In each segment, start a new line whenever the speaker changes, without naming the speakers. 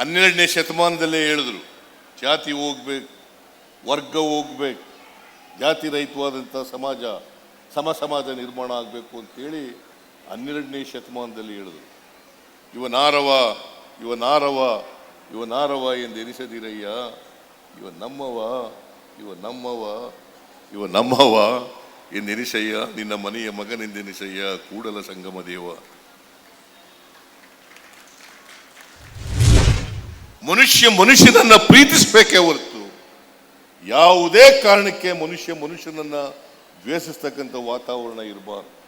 ಹನ್ನೆರಡನೇ ಶತಮಾನದಲ್ಲೇ ಹೇಳಿದ್ರು, ಜಾತಿ ಹೋಗ್ಬೇಕು, ವರ್ಗ ಹೋಗ್ಬೇಕು, ಜಾತಿ ರಹಿತವಾದಂಥ ಸಮಾಜ, ಸಮ ಸಮಾಜ ನಿರ್ಮಾಣ ಆಗಬೇಕು ಅಂತೇಳಿ ಹನ್ನೆರಡನೇ ಶತಮಾನದಲ್ಲಿ ಹೇಳಿದ್ರು. ಇವ ನಾರವ ಇವ ನಾರವ ಇವ ನಾರವ ಎಂದು ಎನಿಸದಿರಯ್ಯ, ಇವ ನಮ್ಮವ ಇವ ನಮ್ಮವ ಇವ ನಮ್ಮವ ಎಂದೆನಿಸಯ್ಯ ನಿನ್ನ ಮನೆಯ ಮಗನೆಂದೆನಿಸಯ್ಯ, ಕೂಡಲ ಸಂಗಮ ದೇವ. ಮನುಷ್ಯ ಮನುಷ್ಯನನ್ನ ಪ್ರೀತಿಸಬೇಕೇ ಹೊರತು ಯಾವುದೇ ಕಾರಣಕ್ಕೆ ಮನುಷ್ಯ ಮನುಷ್ಯನನ್ನ ದ್ವೇಷಿಸ್ತಕ್ಕಂಥ ವಾತಾವರಣ ಇರಬಾರ್ದು.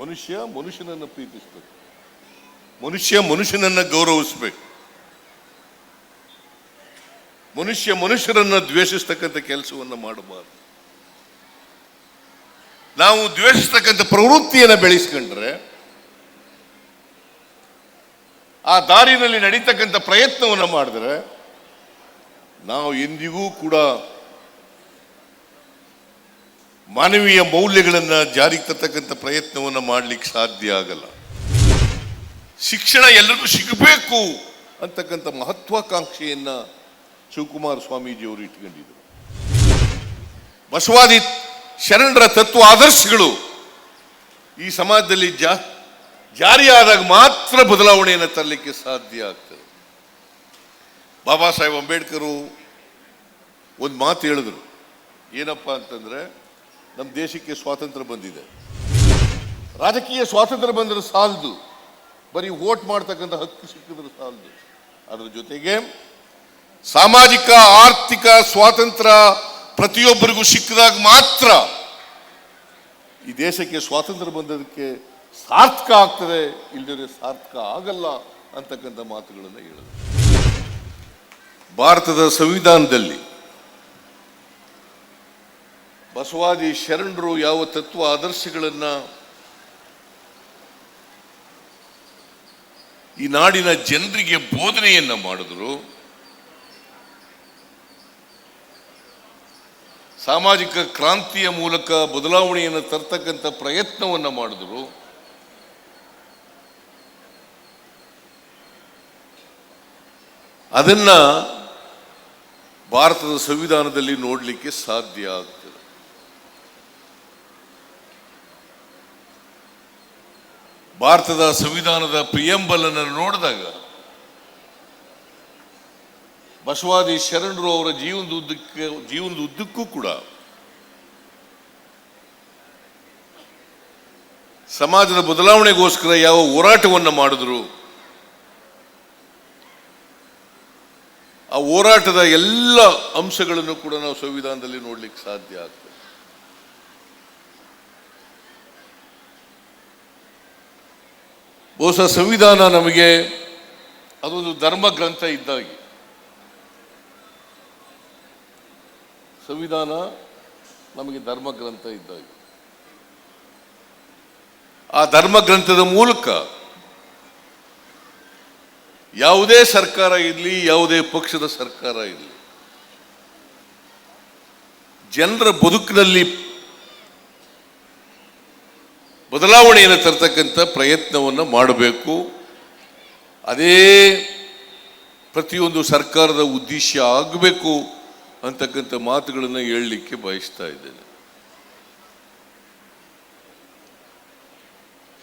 ಮನುಷ್ಯ ಮನುಷ್ಯನನ್ನ ಪ್ರೀತಿಸಬೇಕು. ಮನುಷ್ಯ ಮನುಷ್ಯನನ್ನ ಗೌರವಿಸಬೇಕು. ಮನುಷ್ಯ ಮನುಷ್ಯರನ್ನ ದ್ವೇಷಿಸ್ತಕ್ಕಂಥ ಕೆಲಸವನ್ನು ಮಾಡಬಾರ್ದು. ನಾವು ದ್ವೇಷಿಸ್ತಕ್ಕಂಥ ಪ್ರವೃತ್ತಿಯನ್ನು ಬೆಳೆಸ್ಕೊಂಡ್ರೆ ಆ ದಾರಿನಲ್ಲಿ ನಡೀತಕ್ಕಂಥ ಪ್ರಯತ್ನವನ್ನು ಮಾಡಿದ್ರೆ ನಾವು ಎಂದಿಗೂ ಕೂಡ ಮಾನವೀಯ ಮೌಲ್ಯಗಳನ್ನು ಜಾರಿಗೆ ತರ್ತಕ್ಕಂಥ ಪ್ರಯತ್ನವನ್ನು ಮಾಡಲಿಕ್ಕೆ ಸಾಧ್ಯ ಆಗಲ್ಲ. ಶಿಕ್ಷಣ ಎಲ್ಲರಿಗೂ ಸಿಗಬೇಕು ಅಂತಕ್ಕಂಥ ಮಹತ್ವಾಕಾಂಕ್ಷೆಯನ್ನ ಶಿವಕುಮಾರ ಸ್ವಾಮೀಜಿಯವರು ಇಟ್ಕೊಂಡಿದ್ರು ಬಸವಾದಿ ಶರಣರ ತತ್ವ ಆದರ್ಶಗಳು ಈ ಸಮಾಜದಲ್ಲಿ ಜಾ ಜಾರಿಯಾದಾಗ ಮಾತ್ರ ಬದಲಾವಣೆಯನ್ನು ತರಲಿಕ್ಕೆ ಸಾಧ್ಯ ಆಗ್ತದೆ. ಬಾಬಾ ಸಾಹೇಬ್ ಅಂಬೇಡ್ಕರು ಒಂದು ಮಾತು ಹೇಳಿದ್ರು. ಏನಪ್ಪ ಅಂತಂದ್ರೆ ನಮ್ಮ ದೇಶಕ್ಕೆ ಸ್ವಾತಂತ್ರ್ಯ ಬಂದಿದೆ. ರಾಜಕೀಯ ಸ್ವಾತಂತ್ರ್ಯ ಬಂದರೆ ಸಾಲದು. ಬರೀ ವೋಟ್ ಮಾಡ್ತಕ್ಕಂಥ ಹಕ್ಕು ಸಿಕ್ಕಿದ್ರೆ ಸಾಲದು. ಅದರ ಜೊತೆಗೆ ಸಾಮಾಜಿಕ, ಆರ್ಥಿಕ ಸ್ವಾತಂತ್ರ್ಯ ಪ್ರತಿಯೊಬ್ಬರಿಗೂ ಸಿಕ್ಕಿದಾಗ ಮಾತ್ರ ಈ ದೇಶಕ್ಕೆ ಸ್ವಾತಂತ್ರ್ಯ ಬಂದದಕ್ಕೆ ಸಾರ್ಥಕ ಆಗ್ತದೆ ಇಲ್ಲದಿದ್ರೆ ಸಾರ್ಥಕ ಆಗಲ್ಲ ಅಂತಕ್ಕಂಥ ಮಾತುಗಳನ್ನು ಹೇಳಿದೆ. ಭಾರತದ ಸಂವಿಧಾನದಲ್ಲಿ ಬಸವಾದಿ ಶರಣರು ಯಾವ ತತ್ವ ಆದರ್ಶಗಳನ್ನು ಈ ನಾಡಿನ ಜನರಿಗೆ ಬೋಧನೆಯನ್ನ ಮಾಡಿದ್ರು, ಸಾಮಾಜಿಕ ಕ್ರಾಂತಿಯ ಮೂಲಕ ಬದಲಾವಣೆಯನ್ನು ತರ್ತಕ್ಕಂಥ ಪ್ರಯತ್ನವನ್ನು ಮಾಡಿದ್ರು ಅದನ್ನ ಭಾರತದ ಸಂವಿಧಾನದಲ್ಲಿ ನೋಡಲಿಕ್ಕೆ ಸಾಧ್ಯ ಆಗ್ತದೆ. ಭಾರತದ ಸಂವಿಧಾನದ ಪ್ರಿಯಂಬಲ್ ಅನ್ನು ನೋಡಿದಾಗ ಬಸವಾದಿ ಶರಣರು ಅವರ ಜೀವನದ ಉದ್ದಕ್ಕೆ ಜೀವನದ ಉದ್ದಕ್ಕೂ ಕೂಡ ಸಮಾಜದ ಬದಲಾವಣೆಗೋಸ್ಕರ ಯಾವ ಹೋರಾಟವನ್ನು ಮಾಡಿದ್ರು ಆ ಹೋರಾಟದ ಎಲ್ಲ ಅಂಶಗಳನ್ನು ಕೂಡ ನಾವು ಸಂವಿಧಾನದಲ್ಲಿ ನೋಡ್ಲಿಕ್ಕೆ ಸಾಧ್ಯ ಆಗ್ತದೆ. ಬಹುಶಃ ಸಂವಿಧಾನ ನಮಗೆ ಅದೊಂದು ಧರ್ಮ ಗ್ರಂಥ ಇದ್ದಾಗೆ. ಸಂವಿಧಾನ ನಮಗೆ ಧರ್ಮ ಗ್ರಂಥ ಇದ್ದಾಗೆ. ಆ ಧರ್ಮ ಗ್ರಂಥದ ಮೂಲಕ ಯಾವುದೇ ಸರ್ಕಾರ ಇರಲಿ, ಯಾವುದೇ ಪಕ್ಷದ ಸರ್ಕಾರ ಇರಲಿ. ಜನರ ಬದುಕಿನಲ್ಲಿ ಬದಲಾವಣೆಯನ್ನು ತರ್ತಕ್ಕಂಥ ಪ್ರಯತ್ನವನ್ನು ಮಾಡಬೇಕು. ಅದೇ ಪ್ರತಿಯೊಂದು ಸರ್ಕಾರದ ಉದ್ದೇಶ ಆಗಬೇಕು ಅಂತಕ್ಕಂಥ ಮಾತುಗಳನ್ನು ಹೇಳಲಿಕ್ಕೆ ಬಯಸ್ತಾ ಇದ್ದೇನೆ.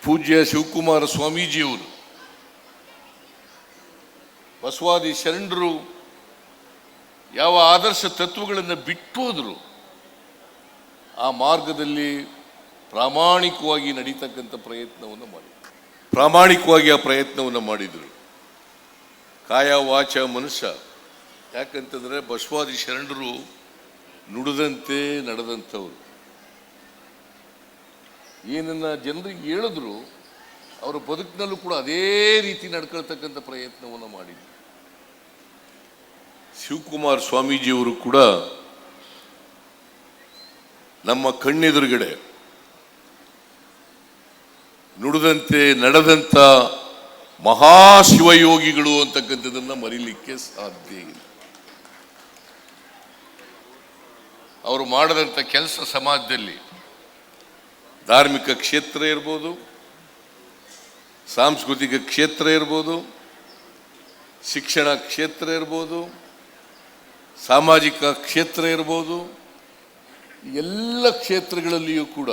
ಪೂಜ್ಯ ಶಿವಕುಮಾರ ಸ್ವಾಮೀಜಿಯವರು ಬಸವಾದಿ ಶರಣರು ಯಾವ ಆದರ್ಶ ತತ್ವಗಳನ್ನು ಬಿಟ್ಟೋದ್ರು ಆ ಮಾರ್ಗದಲ್ಲಿ ಪ್ರಾಮಾಣಿಕವಾಗಿ ನಡೀತಕ್ಕಂಥ ಪ್ರಯತ್ನವನ್ನು ಮಾಡಿದರು. ಪ್ರಾಮಾಣಿಕವಾಗಿ ಆ ಪ್ರಯತ್ನವನ್ನು ಮಾಡಿದರು. ಕಾಯ ವಾಚ ಮನುಷ್ಯ. ಯಾಕಂತಂದರೆ ಬಸವಾದಿ ಶರಣರು ನುಡಿದಂತೆ ನಡೆದಂಥವ್ರು. ಏನನ್ನ ಜನರಿಗೆ ಹೇಳಿದ್ರು, ಅವರ ಬದುಕಿನಲ್ಲೂ ಕೂಡ ಅದೇ ರೀತಿ ನಡ್ಕೊಳ್ತಕ್ಕಂಥ ಪ್ರಯತ್ನವನ್ನು ಮಾಡಿದ್ರು. ಶಿವಕುಮಾರ್ ಸ್ವಾಮೀಜಿಯವರು ಕೂಡ ನಮ್ಮ ಕಣ್ಣೆದುರುಗಡೆ ನುಡಿದಂತೆ ನಡೆದಂಥ ಮಹಾಶಿವಯೋಗಿಗಳು ಅಂತಕ್ಕಂಥದ್ದನ್ನ ಮರಿಲಿಕ್ಕೆ ಸಾಧ್ಯ ಇಲ್ಲ. ಅವರು ಮಾಡದಂಥ ಕೆಲಸ ಸಮಾಜದಲ್ಲಿ ಧಾರ್ಮಿಕ ಕ್ಷೇತ್ರ ಇರ್ಬೋದು, ಸಾಂಸ್ಕೃತಿಕ ಕ್ಷೇತ್ರ ಇರ್ಬೋದು, ಶಿಕ್ಷಣ ಕ್ಷೇತ್ರ ಇರ್ಬೋದು ಸಾಮಾಜಿಕ ಕ್ಷೇತ್ರ ಇರ್ಬೋದು, ಎಲ್ಲ ಕ್ಷೇತ್ರಗಳಲ್ಲಿಯೂ ಕೂಡ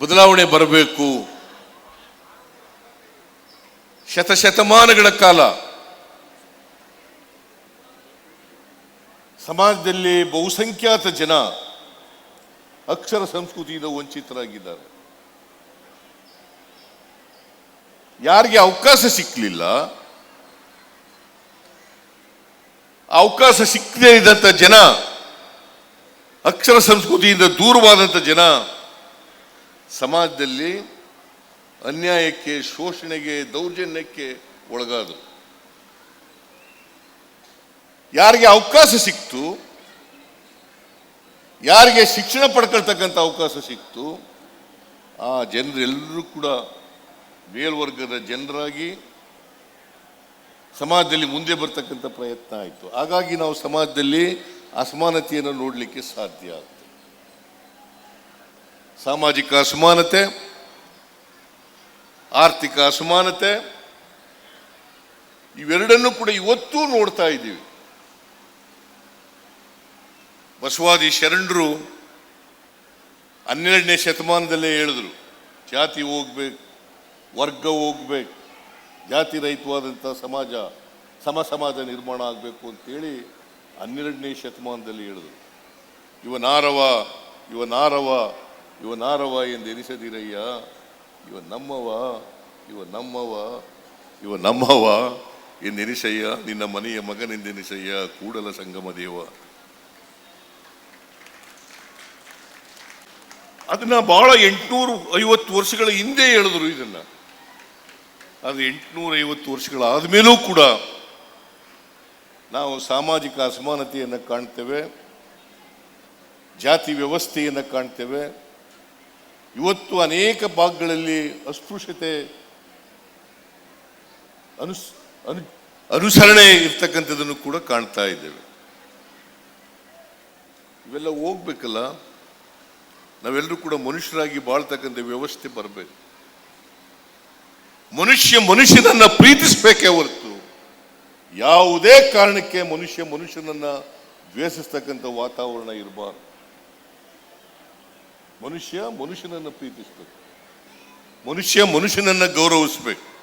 ಬದಲಾವಣೆ ಬರಬೇಕು. ಶತಶತಮಾನಗಳ ಕಾಲ ಸಮಾಜದಲ್ಲಿ ಬಹುಸಂಖ್ಯಾತ ಜನ ಅಕ್ಷರ ಸಂಸ್ಕೃತಿಯಿಂದ ವಂಚಿತರಾಗಿದ್ದಾರೆ. ಯಾರಿಗೆ ಅವಕಾಶ ಸಿಕ್ಕಲಿಲ್ಲ ಅವಕಾಶ ಸಿಕ್ಕದೇ ಇದ್ದಂಥ ಜನ, ಅಕ್ಷರ ಸಂಸ್ಕೃತಿಯಿಂದ ದೂರವಾದಂಥ ಜನ, ಸಮಾಜದಲ್ಲಿ ಅನ್ಯಾಯಕ್ಕೆ, ಶೋಷಣೆಗೆ, ದೌರ್ಜನ್ಯಕ್ಕೆ ಒಳಗಾದರು. ಯಾರಿಗೆ ಅವಕಾಶ ಸಿಕ್ತು, ಯಾರಿಗೆ ಶಿಕ್ಷಣ ಪಡ್ಕೊಳ್ತಕ್ಕಂಥ ಅವಕಾಶ ಸಿಕ್ತು, ಆ ಜನರೆಲ್ಲರೂ ಕೂಡ ಮೇಲ್ವರ್ಗದ ಜನರಾಗಿ ಸಮಾಜದಲ್ಲಿ ಮುಂದೆ ಬರ್ತಕ್ಕಂಥ ಪ್ರಯತ್ನ ಆಯಿತು. ಹಾಗಾಗಿ ನಾವು ಸಮಾಜದಲ್ಲಿ ಅಸಮಾನತೆಯನ್ನು ನೋಡಲಿಕ್ಕೆ ಸಾಧ್ಯ ಆಗ್ತದೆ. ಸಾಮಾಜಿಕ ಅಸಮಾನತೆ, ಆರ್ಥಿಕ ಅಸಮಾನತೆ, ಇವೆರಡನ್ನೂ ಕೂಡ ಇವತ್ತೂ ನೋಡ್ತಾ ಇದ್ದೀವಿ. ಬಸವಾದಿ ಶರಣರು ಹನ್ನೆರಡನೇ ಶತಮಾನದಲ್ಲೇ ಹೇಳಿದ್ರು, ಜಾತಿ ಹೋಗ್ಬೇಕು, ವರ್ಗ ಹೋಗ್ಬೇಕು ಜಾತಿ ರಹಿತವಾದಂಥ ಸಮಾಜ, ಸಮ ಸಮಾಜ ನಿರ್ಮಾಣ ಆಗಬೇಕು ಅಂತೇಳಿ ಹನ್ನೆರಡನೇ ಶತಮಾನದಲ್ಲಿ ಹೇಳಿದರು. ಇವ ನಾರವ ಇವ ನಾರವ ಇವ ನಾರವ ಎಂದು ಎನಿಸದಿರಯ್ಯ ಇವ ನಮ್ಮವ ಇವ ನಮ್ಮವ ಇವ ನಮ್ಮವ ಎಂದೆನಿಸಯ್ಯ ನಿನ್ನ ಮನೆಯ ಮಗನೆಂದೆನಿಸಯ್ಯ ಕೂಡಲ ಸಂಗಮ ದೇವ. ಅದನ್ನ ಬಹಳ ಎಂಟುನೂರು ಐವತ್ತು ವರ್ಷಗಳ ಹಿಂದೆ ಹೇಳಿದ್ರು ಇದನ್ನ. ಅದು ಎಂಟುನೂರೈವತ್ತು ವರ್ಷಗಳಾದ ಮೇಲೂ ಕೂಡ ನಾವು ಸಾಮಾಜಿಕ ಅಸಮಾನತೆಯನ್ನು ಕಾಣ್ತೇವೆ, ಜಾತಿ ವ್ಯವಸ್ಥೆಯನ್ನು ಕಾಣ್ತೇವೆ. ಇವತ್ತು ಅನೇಕ ಭಾಗಗಳಲ್ಲಿ ಅಸ್ಪೃಶ್ಯತೆ ಅನುಸ್, ಅನು, ಅನುಸರಣೆ ಇರ್ತಕ್ಕಂಥದ್ದನ್ನು ಕೂಡ ಕಾಣ್ತಾ ಇದ್ದೇವೆ. ಇವೆಲ್ಲ ಹೋಗ್ಬೇಕಲ್ಲ? ನಾವೆಲ್ಲರೂ ಕೂಡ ಮನುಷ್ಯರಾಗಿ ಬಾಳ್ತಕ್ಕಂಥ ವ್ಯವಸ್ಥೆ ಬರಬೇಕು. ಮನುಷ್ಯ ಮನುಷ್ಯನನ್ನ ಪ್ರೀತಿಸಬೇಕೇ ಹೊರತು ಯಾವುದೇ ಕಾರಣಕ್ಕೆ ಮನುಷ್ಯ ಮನುಷ್ಯನನ್ನ ದ್ವೇಷಿಸ್ತಕ್ಕಂಥ ವಾತಾವರಣ ಇರಬಾರ್ದು. ಮನುಷ್ಯ ಮನುಷ್ಯನನ್ನ ಪ್ರೀತಿಸಬೇಕು. ಮನುಷ್ಯ ಮನುಷ್ಯನನ್ನ ಗೌರವಿಸಬೇಕು.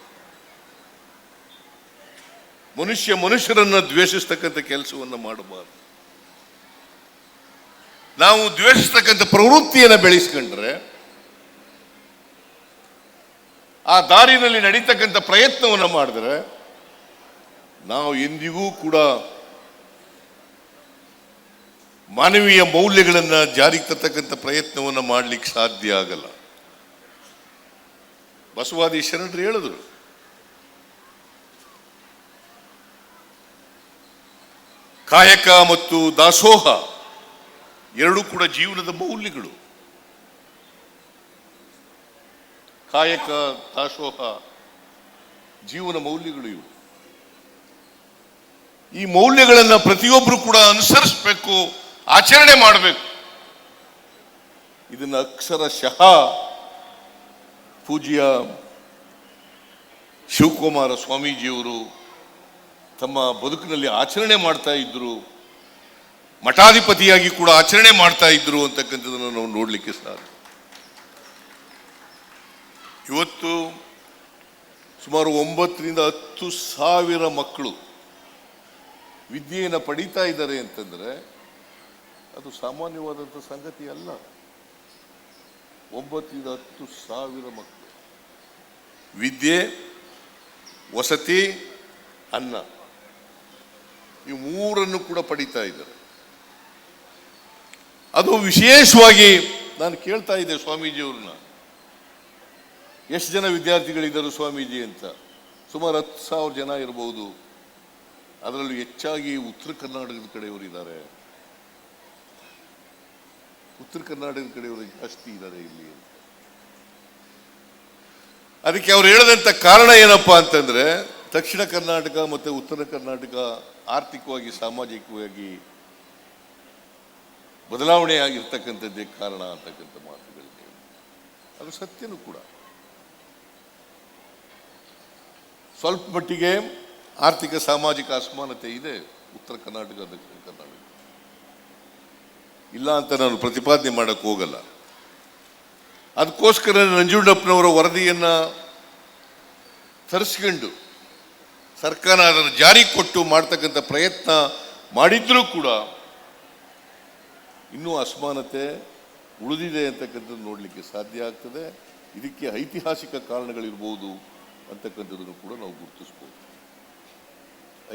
ಮನುಷ್ಯ ಮನುಷ್ಯರನ್ನ ದ್ವೇಷಿಸ್ತಕ್ಕಂಥ ಕೆಲಸವನ್ನ ಮಾಡಬಾರ್ದು. ನಾವು ದ್ವೇಷಿಸ್ತಕ್ಕಂಥ ಪ್ರವೃತ್ತಿಯನ್ನು ಬೆಳೆಸ್ಕೊಂಡ್ರೆ ಆ ದಾರಿನಲ್ಲಿ ನಡೀತಕ್ಕಂಥ ಪ್ರಯತ್ನವನ್ನು ಮಾಡಿದ್ರೆ ನಾವು ಎಂದಿಗೂ ಕೂಡ ಮಾನವೀಯ ಮೌಲ್ಯಗಳನ್ನು ಜಾರಿಗೆ ತರ್ತಕ್ಕಂಥ ಪ್ರಯತ್ನವನ್ನು ಮಾಡಲಿಕ್ಕೆ ಸಾಧ್ಯ ಆಗಲ್ಲ. ಬಸವಾದಿ ಶರಣರು ಹೇಳಿದ್ರು. ಕಾಯಕ ಮತ್ತು ದಾಸೋಹ ಎರಡೂ ಕೂಡ ಜೀವನದ ಮೌಲ್ಯಗಳು. ಕಾಯಕ ದಾಸೋಹ ಜೀವನ ಮೌಲ್ಯಗಳು ಇವು. ಈ ಮೌಲ್ಯಗಳನ್ನು ಪ್ರತಿಯೊಬ್ಬರು ಕೂಡ ಅನುಸರಿಸಬೇಕು, ಆಚರಣೆ ಮಾಡಬೇಕು. ಇದನ್ನು ಅಕ್ಷರಶಃ ಪೂಜ್ಯ ಶಿವಕುಮಾರ ಸ್ವಾಮೀಜಿಯವರು ತಮ್ಮ ಬದುಕಿನಲ್ಲಿ ಆಚರಣೆ ಮಾಡ್ತಾ ಇದ್ರು, ಮಠಾಧಿಪತಿಯಾಗಿ ಕೂಡ ಆಚರಣೆ ಮಾಡ್ತಾ ಇದ್ರು ಅಂತಕ್ಕಂಥದ್ದನ್ನು ನಾವು ನೋಡ್ಲಿಕ್ಕೆ ಸಾಧ್ಯ. ಇವತ್ತು ಸುಮಾರು ಒಂಬತ್ತರಿಂದ ಹತ್ತು ಸಾವಿರ ಮಕ್ಕಳು ವಿದ್ಯೆಯನ್ನು ಪಡೀತಾ ಇದ್ದಾರೆ ಅಂತಂದರೆ ಅದು ಸಾಮಾನ್ಯವಾದಂಥ ಸಂಗತಿ ಅಲ್ಲ. ಒಂಬತ್ತರಿಂದ ಹತ್ತು ಸಾವಿರ ಮಕ್ಕಳು. ವಿದ್ಯೆ, ವಸತಿ, ಅನ್ನ. ಈ ಮೂರನ್ನು ಕೂಡ ಪಡೀತಾ ಇದ್ದಾರೆ. ಅದು ವಿಶೇಷವಾಗಿ ನಾನು ಕೇಳ್ತಾ ಇದ್ದೆ ಸ್ವಾಮೀಜಿಯವ್ರನ್ನ. ಎಷ್ಟು ಜನ ವಿದ್ಯಾರ್ಥಿಗಳಿದ್ದರು ಸ್ವಾಮೀಜಿ ಅಂತ? ಸುಮಾರು ಹತ್ತು ಸಾವಿರ ಜನ ಇರಬಹುದು ಅದರಲ್ಲೂ ಹೆಚ್ಚಾಗಿ ಉತ್ತರ ಕರ್ನಾಟಕದ ಕಡೆಯವರು ಇದ್ದಾರೆ. ಉತ್ತರ ಕರ್ನಾಟಕದ ಕಡೆಯವರು ಜಾಸ್ತಿ ಇದ್ದಾರೆ ಇಲ್ಲಿ ಅದಕ್ಕೆ ಅವ್ರು ಹೇಳದಂತ ಕಾರಣ ಏನಪ್ಪಾ ಅಂತಂದ್ರೆ, ದಕ್ಷಿಣ ಕರ್ನಾಟಕ ಮತ್ತೆ ಉತ್ತರ ಕರ್ನಾಟಕ ಆರ್ಥಿಕವಾಗಿ, ಸಾಮಾಜಿಕವಾಗಿ ಬದಲಾವಣೆ ಆಗಿರ್ತಕ್ಕಂಥದ್ದೇ ಕಾರಣ ಅಂತಕ್ಕಂಥ ಮಾತುಗಳಿದೆ ಅದು ಸತ್ಯನೂ ಕೂಡ. ಸ್ವಲ್ಪ ಮಟ್ಟಿಗೆ ಆರ್ಥಿಕ ಸಾಮಾಜಿಕ ಅಸಮಾನತೆ ಇದೆ ಉತ್ತರ ಕರ್ನಾಟಕ, ದಕ್ಷಿಣ ಕರ್ನಾಟಕ. ಇಲ್ಲ ಅಂತ ನಾನು ಪ್ರತಿಪಾದನೆ ಮಾಡಕ್ಕೆ ಹೋಗಲ್ಲ. ಅದಕ್ಕೋಸ್ಕರ ನಂಜುಂಡಪ್ಪನವರ ವರದಿಯನ್ನು ತರಿಸ್ಕೊಂಡು ಸರ್ಕಾರ ಅದನ್ನು ಜಾರಿ ಕೊಟ್ಟು ಮಾಡ್ತಕ್ಕಂಥ ಪ್ರಯತ್ನ ಮಾಡಿದ್ರೂ ಕೂಡ ಇನ್ನೂ ಅಸಮಾನತೆ ಉಳಿದಿದೆ ಅಂತಕ್ಕಂಥದ್ದು ನೋಡಲಿಕ್ಕೆ ಸಾಧ್ಯ ಆಗ್ತದೆ. ಇದಕ್ಕೆ ಐತಿಹಾಸಿಕ ಕಾರಣಗಳಿರ್ಬೋದು. ಅಂತಕ್ಕಂಥದ್ದನ್ನು ಕೂಡ ನಾವು ಗುರುತಿಸ್ಬೋದು.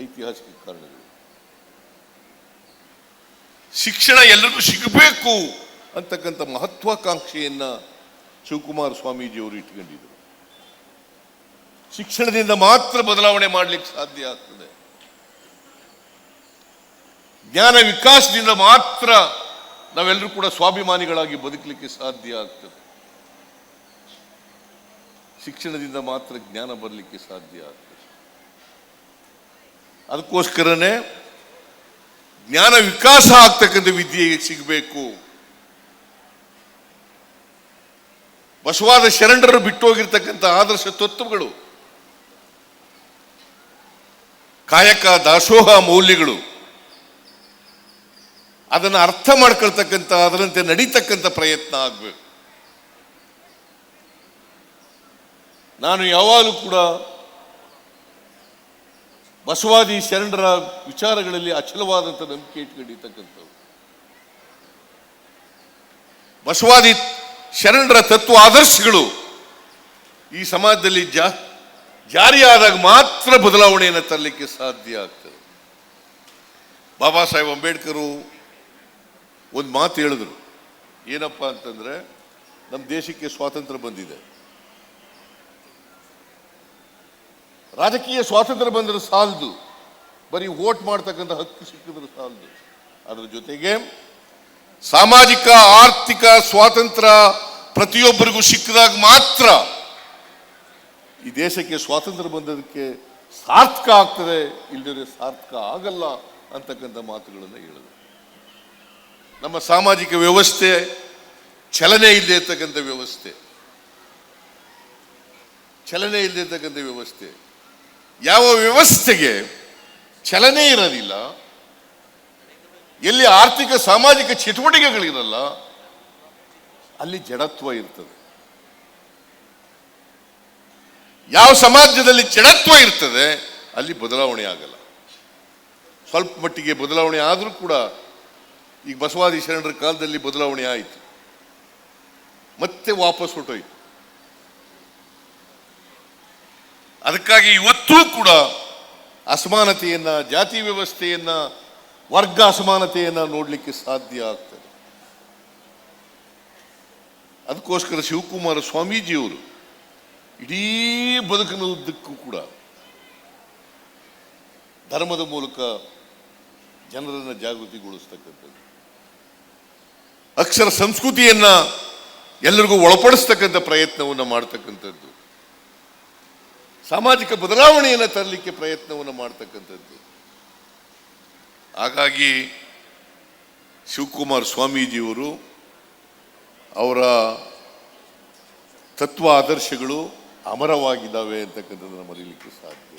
ಐತಿಹಾಸಿಕ ಕಾರಣಗಳು. ಶಿಕ್ಷಣ ಎಲ್ಲರಿಗೂ ಸಿಗಬೇಕು ಅಂತಕ್ಕಂಥ ಮಹತ್ವಾಕಾಂಕ್ಷೆಯನ್ನ ಶಿವಕುಮಾರ ಸ್ವಾಮೀಜಿಯವರು ಇಟ್ಕೊಂಡಿದ್ದರು ಶಿಕ್ಷಣದಿಂದ ಮಾತ್ರ ಬದಲಾವಣೆ ಮಾಡಲಿಕ್ಕೆ ಸಾಧ್ಯ ಆಗ್ತದೆ. ಜ್ಞಾನ ವಿಕಾಸದಿಂದ ಮಾತ್ರ ನಾವೆಲ್ಲರೂ ಕೂಡ ಸ್ವಾಭಿಮಾನಿಗಳಾಗಿ ಬದುಕಲಿಕ್ಕೆ ಸಾಧ್ಯ ಆಗ್ತದೆ. ಶಿಕ್ಷಣದಿಂದ ಮಾತ್ರ ಜ್ಞಾನ ಬರಲಿಕ್ಕೆ ಸಾಧ್ಯ ಆಗ್ತದೆ. ಅದಕ್ಕೋಸ್ಕರನೇ ಜ್ಞಾನ ವಿಕಾಸ ಆಗ್ತಕ್ಕಂಥ ವಿದ್ಯೆ ಸಿಗಬೇಕು. ಬಸವಾದ ಶರಣರು ಬಿಟ್ಟೋಗಿರ್ತಕ್ಕಂಥ ಆದರ್ಶ ತತ್ವಗಳು, ಕಾಯಕ ದಾಸೋಹ ಮೌಲ್ಯಗಳು, ಅದನ್ನು ಅರ್ಥ ಮಾಡ್ಕೊಳ್ತಕ್ಕಂಥ, ಅದರಂತೆ ನಡೀತಕ್ಕಂಥ ಪ್ರಯತ್ನ ಆಗಬೇಕು. ನಾನು ಯಾವಾಗಲೂ ಕೂಡ ಬಸವಾದಿ ಶರಣರ ವಿಚಾರಗಳಲ್ಲಿ ಅಚಲವಾದಂಥ ನಂಬಿಕೆ ಇಟ್ಕೊಂಡಿರ್ತಕ್ಕಂಥವ್ರು ಬಸವಾದಿ ಶರಣರ ತತ್ವ ಆದರ್ಶಗಳು ಈ ಸಮಾಜದಲ್ಲಿ ಜಾ, ಜಾರಿಯಾದಾಗ ಮಾತ್ರ ಬದಲಾವಣೆಯನ್ನು ತರಲಿಕ್ಕೆ ಸಾಧ್ಯ ಆಗ್ತದೆ. ಬಾಬಾ ಸಾಹೇಬ್ ಅಂಬೇಡ್ಕರು ಒಂದು ಮಾತು ಹೇಳಿದ್ರು. ಏನಪ್ಪ ಅಂತಂದ್ರೆ ನಮ್ಮ ದೇಶಕ್ಕೆ ಸ್ವಾತಂತ್ರ್ಯ ಬಂದಿದೆ. ರಾಜಕೀಯ ಸ್ವಾತಂತ್ರ್ಯ ಬಂದರೆ ಸಾಲದು. ಬರೀ ವೋಟ್ ಮಾಡ್ತಕ್ಕಂಥ ಹಕ್ಕು ಸಿಕ್ಕಿದ್ರೆ ಸಾಲದು. ಅದರ ಜೊತೆಗೆ ಸಾಮಾಜಿಕ, ಆರ್ಥಿಕ ಸ್ವಾತಂತ್ರ್ಯ ಪ್ರತಿಯೊಬ್ಬರಿಗೂ ಸಿಕ್ಕಿದಾಗ ಮಾತ್ರ ಈ ದೇಶಕ್ಕೆ ಸ್ವಾತಂತ್ರ್ಯ ಬಂದದಕ್ಕೆ ಸಾರ್ಥಕ ಆಗ್ತದೆ ಇಲ್ಲದೇ ಸಾರ್ಥಕ ಆಗಲ್ಲ ಅಂತಕ್ಕಂಥ ಮಾತುಗಳನ್ನು ಹೇಳಿದ್ರು. ನಮ್ಮ ಸಾಮಾಜಿಕ ವ್ಯವಸ್ಥೆ ಚಲನೆ ಇಲ್ಲದೆ ಇರ್ತಕ್ಕಂಥ ವ್ಯವಸ್ಥೆ. ಚಲನೆ ಇಲ್ಲದೆ ಇರ್ತಕ್ಕಂಥ ವ್ಯವಸ್ಥೆ. ಯಾವ ವ್ಯವಸ್ಥೆಗೆ ಚಲನೆ ಇರೋದಿಲ್ಲ ಎಲ್ಲಿ ಆರ್ಥಿಕ ಸಾಮಾಜಿಕ ಚಟುವಟಿಕೆಗಳಿರಲ್ಲ, ಅಲ್ಲಿ ಜಡತ್ವ ಇರ್ತದೆ. ಯಾವ ಸಮಾಜದಲ್ಲಿ ಜಡತ್ವ ಇರ್ತದೆ, ಅಲ್ಲಿ ಬದಲಾವಣೆ ಆಗಲ್ಲ. ಸ್ವಲ್ಪ ಮಟ್ಟಿಗೆ ಬದಲಾವಣೆ ಆದರೂ ಕೂಡ, ಈಗ ಬಸವಾದಿ ಶರಣರ ಕಾಲದಲ್ಲಿ ಬದಲಾವಣೆ ಆಯಿತು. ಮತ್ತೆ ವಾಪಸ್ ಹೊಟ್ಟೋಯ್ತು ಅದಕ್ಕಾಗಿ ಇವತ್ತೂ ಕೂಡ ಅಸಮಾನತೆಯನ್ನ, ಜಾತಿ ವ್ಯವಸ್ಥೆಯನ್ನ, ವರ್ಗ ಅಸಮಾನತೆಯನ್ನ ನೋಡಲಿಕ್ಕೆ ಸಾಧ್ಯ ಆಗ್ತದೆ. ಅದಕ್ಕೋಸ್ಕರ ಶಿವಕುಮಾರ ಸ್ವಾಮೀಜಿಯವರು ಇಡೀ ಬದುಕಿನ ಉದ್ದಕ್ಕೂ ಕೂಡ ಧರ್ಮದ ಮೂಲಕ ಜನರನ್ನ ಜಾಗೃತಿಗೊಳಿಸ್ತಕ್ಕಂಥದ್ದು. ಅಕ್ಷರ ಸಂಸ್ಕೃತಿಯನ್ನ ಎಲ್ಲರಿಗೂ ಒಳಪಡಿಸ್ತಕ್ಕಂಥ ಪ್ರಯತ್ನವನ್ನು ಮಾಡ್ತಕ್ಕಂಥದ್ದು. ಸಾಮಾಜಿಕ ಬದಲಾವಣೆಯನ್ನು ತರಲಿಕ್ಕೆ ಪ್ರಯತ್ನವನ್ನು ಮಾಡ್ತಕ್ಕಂಥದ್ದು. ಹಾಗಾಗಿ ಶಿವಕುಮಾರ್ ಸ್ವಾಮೀಜಿಯವರು ಅವರ ತತ್ವ ಆದರ್ಶಗಳು ಅಮರವಾಗಿದ್ದಾವೆ ಅಂತಕ್ಕಂಥದ್ದನ್ನು ಮರೀಲಿಕ್ಕೆ ಸಾಧ್ಯ